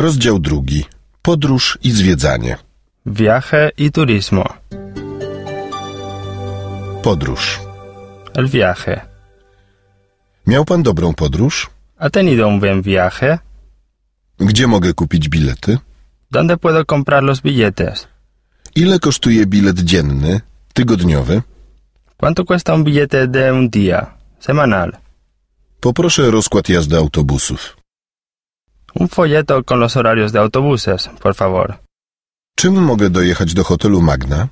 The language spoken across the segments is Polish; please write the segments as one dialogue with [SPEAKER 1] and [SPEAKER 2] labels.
[SPEAKER 1] Rozdział drugi. Podróż i zwiedzanie.
[SPEAKER 2] Viaje y turismo.
[SPEAKER 1] Podróż.
[SPEAKER 2] El viaje.
[SPEAKER 1] Miał pan dobrą podróż?
[SPEAKER 2] ¿Ha tenido un buen viaje?
[SPEAKER 1] Gdzie mogę kupić bilety?
[SPEAKER 2] ¿Dónde puedo comprar los billetes?
[SPEAKER 1] Ile kosztuje bilet dzienny, tygodniowy?
[SPEAKER 2] ¿Cuánto cuesta un billete de un día, semanal?
[SPEAKER 1] Poproszę rozkład jazdy autobusów.
[SPEAKER 2] Un folleto con los horarios de autobuses, por favor.
[SPEAKER 1] Czym mogę dojechać do hotelu Magna?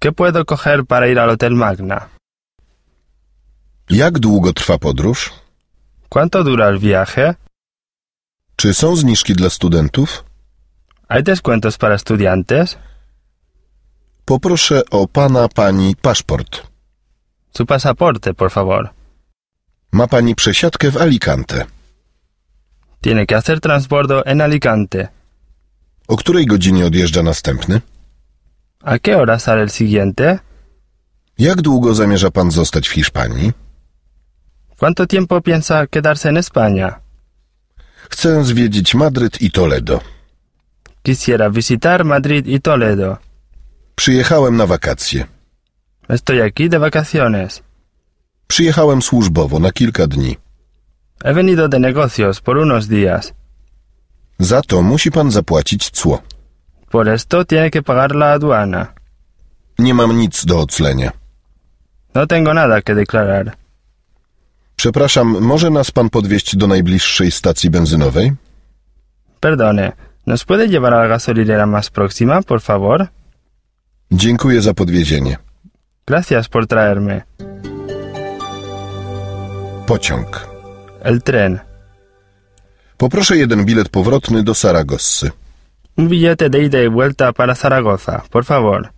[SPEAKER 2] ¿Qué puedo coger para ir al Hotel Magna?
[SPEAKER 1] Jak długo trwa podróż?
[SPEAKER 2] ¿Cuánto dura el viaje?
[SPEAKER 1] Czy są zniżki dla studentów?
[SPEAKER 2] ¿Hay descuentos para estudiantes?
[SPEAKER 1] Poproszę o pana pani paszport.
[SPEAKER 2] Su pasaporte, por favor.
[SPEAKER 1] Ma pani przesiadkę w Alicante.
[SPEAKER 2] Tiene que hacer transbordo en Alicante.
[SPEAKER 1] O której godzinie odjeżdża następny?
[SPEAKER 2] ¿A qué hora sale el siguiente?
[SPEAKER 1] Jak długo zamierza pan zostać w Hiszpanii?
[SPEAKER 2] ¿Cuánto tiempo piensa quedarse en España?
[SPEAKER 1] Chcę zwiedzić Madryt i Toledo.
[SPEAKER 2] Quisiera visitar Madrid y Toledo.
[SPEAKER 1] Przyjechałem na wakacje.
[SPEAKER 2] Estoy aquí de vacaciones.
[SPEAKER 1] Przyjechałem służbowo na kilka dni.
[SPEAKER 2] He venido de negocios por unos días.
[SPEAKER 1] Za to musi pan zapłacić cło.
[SPEAKER 2] Por esto tiene que pagar la aduana.
[SPEAKER 1] Nie mam nic do oclenia.
[SPEAKER 2] No tengo nada que declarar.
[SPEAKER 1] Przepraszam, może nas pan podwieźć do najbliższej stacji benzynowej?
[SPEAKER 2] Perdone, ¿nos puede llevar a la gasolinera más próxima, por favor?
[SPEAKER 1] Dziękuję za podwiezienie.
[SPEAKER 2] Gracias por traerme.
[SPEAKER 1] Pociąg.
[SPEAKER 2] El tren.
[SPEAKER 1] Poproszę jeden bilet powrotny do Saragossy.
[SPEAKER 2] Un billete de ida y vuelta para Zaragoza, por favor.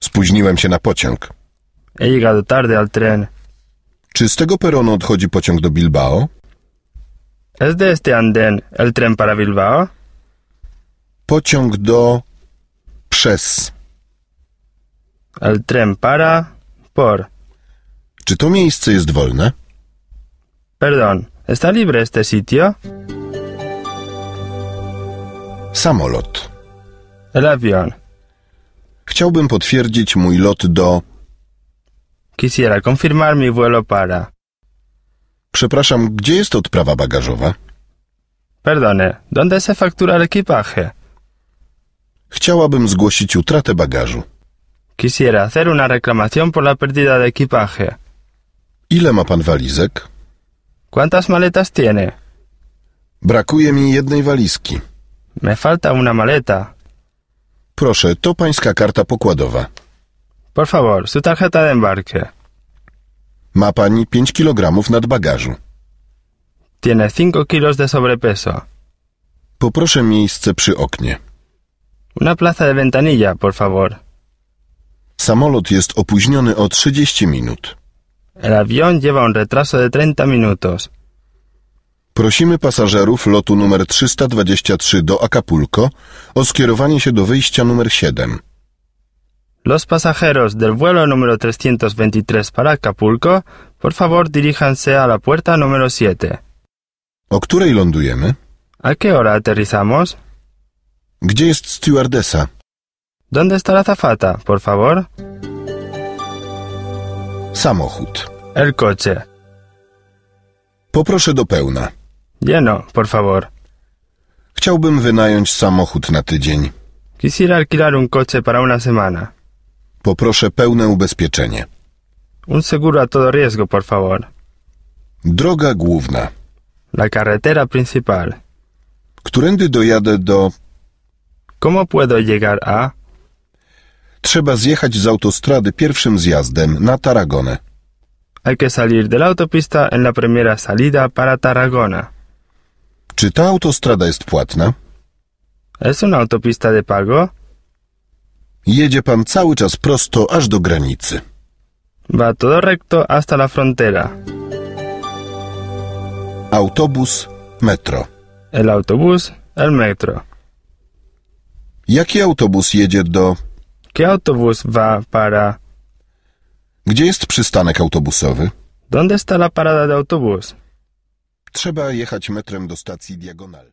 [SPEAKER 1] Spóźniłem się na pociąg.
[SPEAKER 2] He llegado tarde al tren.
[SPEAKER 1] Czy z tego peronu odchodzi pociąg do Bilbao?
[SPEAKER 2] ¿Es de este andén el tren para Bilbao?
[SPEAKER 1] Pociąg do... przez.
[SPEAKER 2] El tren para... por...
[SPEAKER 1] Czy to miejsce jest wolne?
[SPEAKER 2] Perdón, ¿está libre este sitio?
[SPEAKER 1] Samolot.
[SPEAKER 2] El avión.
[SPEAKER 1] Chciałbym potwierdzić mój lot do...
[SPEAKER 2] Quisiera confirmar mi vuelo para...
[SPEAKER 1] Przepraszam, gdzie jest odprawa bagażowa?
[SPEAKER 2] Perdone, ¿dónde se factura el equipaje?
[SPEAKER 1] Chciałabym zgłosić utratę bagażu.
[SPEAKER 2] Quisiera hacer una reclamación por la pérdida de equipaje.
[SPEAKER 1] Ile ma pan walizek?
[SPEAKER 2] ¿Cuántas maletas tiene?
[SPEAKER 1] Brakuje mi jednej walizki.
[SPEAKER 2] Me falta una maleta.
[SPEAKER 1] Proszę, to pańska karta pokładowa.
[SPEAKER 2] Por favor, su tarjeta de embarque.
[SPEAKER 1] Ma pani 5 kg nadbagażu.
[SPEAKER 2] Tiene 5 kilos de sobrepeso.
[SPEAKER 1] Poproszę miejsce przy oknie.
[SPEAKER 2] Una plaza de ventanilla, por favor.
[SPEAKER 1] Samolot jest opóźniony o 30 minut.
[SPEAKER 2] El avión lleva un retraso de 30 minutos.
[SPEAKER 1] Prosimy pasażerów lotu numer 323 do Acapulco o skierowanie się do wyjścia numer 7.
[SPEAKER 2] Los pasajeros del vuelo número 323 para Acapulco, por favor diríjanse a la puerta número 7.
[SPEAKER 1] O której lądujemy?
[SPEAKER 2] ¿A qué hora aterrizamos?
[SPEAKER 1] Gdzie jest stewardesa?
[SPEAKER 2] ¿Dónde está la zafata, por favor?
[SPEAKER 1] Samochód.
[SPEAKER 2] El coche.
[SPEAKER 1] Poproszę do pełna.
[SPEAKER 2] Lleno, por favor.
[SPEAKER 1] Chciałbym wynająć samochód na tydzień.
[SPEAKER 2] Quisiera alquilar un coche para una semana.
[SPEAKER 1] Poproszę pełne ubezpieczenie.
[SPEAKER 2] Un seguro a todo riesgo, por favor.
[SPEAKER 1] Droga główna.
[SPEAKER 2] La carretera principal.
[SPEAKER 1] Którędy dojadę do...
[SPEAKER 2] ¿Cómo puedo llegar a?
[SPEAKER 1] Trzeba zjechać z autostrady pierwszym zjazdem na Taragonę.
[SPEAKER 2] Hay que salir de la autopista en la primera salida para Tarragona.
[SPEAKER 1] Czy ta autostrada jest płatna?
[SPEAKER 2] ¿Es una autopista de pago?
[SPEAKER 1] Jedzie pan cały czas prosto aż do granicy.
[SPEAKER 2] Va todo recto hasta la frontera.
[SPEAKER 1] Autobus, metro.
[SPEAKER 2] El autobús, el metro.
[SPEAKER 1] Jaki autobus jedzie do...
[SPEAKER 2] ¿Qué autobús va para...
[SPEAKER 1] Gdzie jest przystanek autobusowy?
[SPEAKER 2] ¿Dónde está la parada de autobús?
[SPEAKER 1] Trzeba jechać metrem do stacji Diagonal.